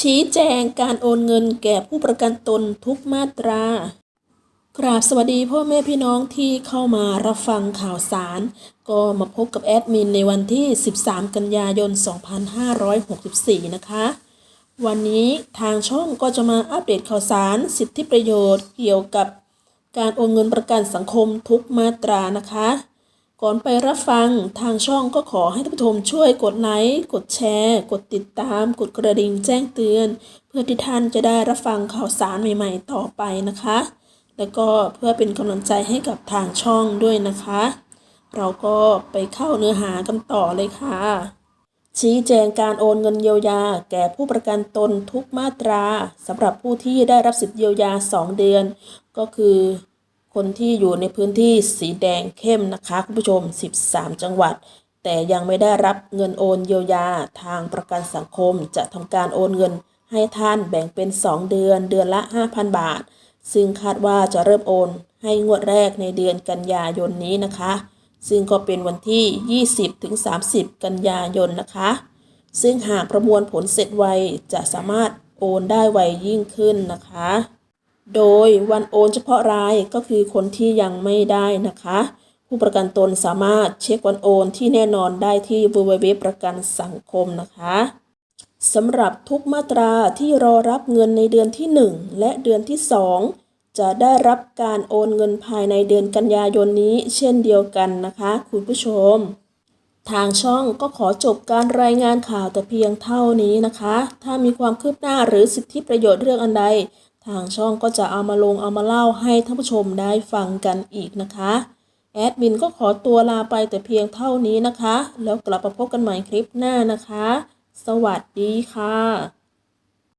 ชี้แจงการโอนเงินแก่ผู้ประกันตนทุกมาตรา กราบสวัสดีพ่อแม่พี่น้องที่เข้ามารับฟังข่าวสาร ก็มาพบกับแอดมินในวันที่ 13 กันยายน 2564 นะคะ วันนี้ทางช่องก็จะมาอัปเดตข่าวสารสิทธิประโยชน์เกี่ยวกับการโอนเงินประกันสังคมทุกมาตรานะคะ ก่อนไปรับฟังทางช่องก็ขอให้ท่านผู้ชมช่วยกดไลค์ กดแชร์ กดติดตาม กดกระดิ่งแจ้งเตือน เพื่อที่ท่านจะได้รับฟังข่าวสารใหม่ๆ ต่อไปนะคะ แล้วก็เพื่อเป็นกำลังใจให้กับทางช่องด้วยนะคะ เราก็ไปเข้าเนื้อหากันต่อเลยค่ะ ชี้แจงการโอนเงินเยียวยา แก่ผู้ประกันตนทุกมาตราสำหรับผู้ที่ได้รับสิทธิเยียวยา 2 เดือน ก็คือ คนที่อยู่ในพื้นที่สีแดงเข้มนะคะ คุณผู้ชม 13 จังหวัด แต่ยังไม่ได้รับเงินโอนเยียวยาทางประกันสังคมจะทำการโอนเงินให้ท่านแบ่งเป็น 2 เดือนเดือนละ 5,000 บาท ซึ่งคาดว่าจะเริ่มโอนให้งวดแรกในเดือนกันยายนนี้นะคะ ซึ่งก็เป็นวันที่ 20-30 กันยายนนะคะ ซึ่งหากประมวลผลเสร็จไวจะสามารถโอนได้ไวยิ่งขึ้นนะคะ โดยวันโอนเฉพาะรายก็คือคนที่ยังไม่ได้นะคะ ผู้ประกันตนสามารถเช็ควันโอนที่แน่นอนได้ที่ www ประกันสังคมนะคะสำหรับทุกมาตราที่รอรับเงินในเดือนที่ 1 และเดือนที่ 2 จะได้รับการโอนเงินภายในเดือนกันยายนนี้ เช่นเดียวกันนะคะ คุณผู้ชม ทางช่องก็ขอจบการรายงานข่าวแต่เพียงเท่านี้นะคะ ถ้ามีความคืบหน้าหรือสิทธิประโยชน์เรื่องอันใด ทางช่องก็จะเอามาลงเอามาเล่าให้ท่านผู้ชมได้ฟังกันอีกนะคะ แอดมินก็ขอตัวลาไปแต่เพียงเท่านี้นะคะ แล้วกลับมาพบกันใหม่คลิปหน้านะคะ สวัสดีค่ะ